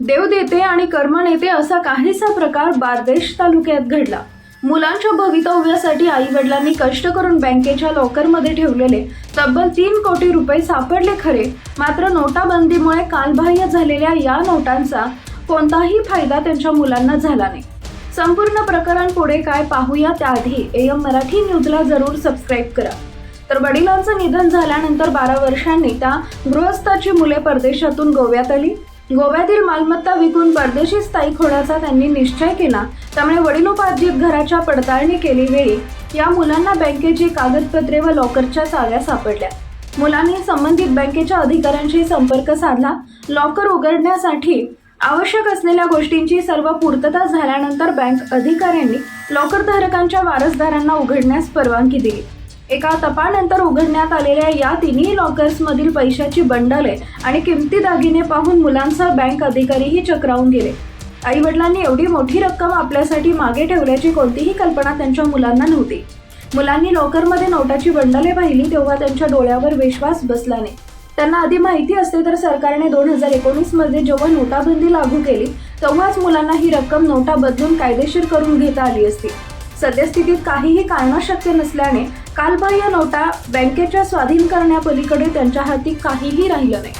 देव देते आणि कर्म नेते असा काहीसा प्रकार बारदेश तालुक्यात घडला. मुलांच्या भवितव्यासाठी आई वडिलांनी कष्ट करून बँकेच्या लॉकरमध्ये ठेवलेले तब्बल तीन कोटी रुपये सापडले खरे. मात्र नोटाबंदीमुळे कालबाह्य झालेल्या या नोटांचा कोणताही फायदा त्यांच्या मुलांना झाला नाही. संपूर्ण प्रकरण पुढे काय पाहूया त्याआधी एम मराठी न्यूजला जरूर सबस्क्राईब करा. तर वडिलांचं निधन झाल्यानंतर बारा वर्षांनी त्या गृहस्थाची मुले परदेशातून गोव्यात आली. गोव्यातील मालमत्ता विकून परदेशी स्थायिक होण्याचा त्यांनी निश्चय केला. त्यामुळे वडिलोपार्जित घराच्या पडताळणी केली वेळी या मुलांना बँकेची कागदपत्रे व लॉकरच्या चाव्या सापडल्या. मुलांनी संबंधित बँकेच्या अधिकाऱ्यांशी संपर्क साधला. लॉकर उघडण्यासाठी आवश्यक असलेल्या गोष्टींची सर्व पूर्तता झाल्यानंतर बँक अधिकाऱ्यांनी लॉकर धारकांच्या वारसदारांना उघडण्यास परवानगी दिली. एका तपानंतर उघडण्यात आलेल्या या तिन्ही लॉकर्समधील पैशाची बंडले आणि किमती दागिने पाहून मुलांसह बँक अधिकारीही चक्रावून गेले. आई वडिलांनी एवढी मोठी रक्कम आपल्यासाठी मागे ठेवल्याची कोणतीही कल्पना त्यांच्या मुलांना नव्हती. मुलांनी लॉकरमध्ये नोटाची बंडले पाहिली तेव्हा त्यांच्या डोळ्यावर विश्वास बसला नाही. त्यांना आधी माहिती असते तर सरकारने दोन हजार एकोणीसमध्ये जेव्हा नोटाबंदी लागू केली तेव्हाच मुलांना ही रक्कम नोटा बदलून कायदेशीर करून घेता आली असती. सद्यस्थितीत काहीही कारणं शक्य नसल्याने कालबाह्य नोटा बँकेच्या स्वाधीन करण्यापलीकडे त्यांच्या हाती काहीही राहिलं नाही.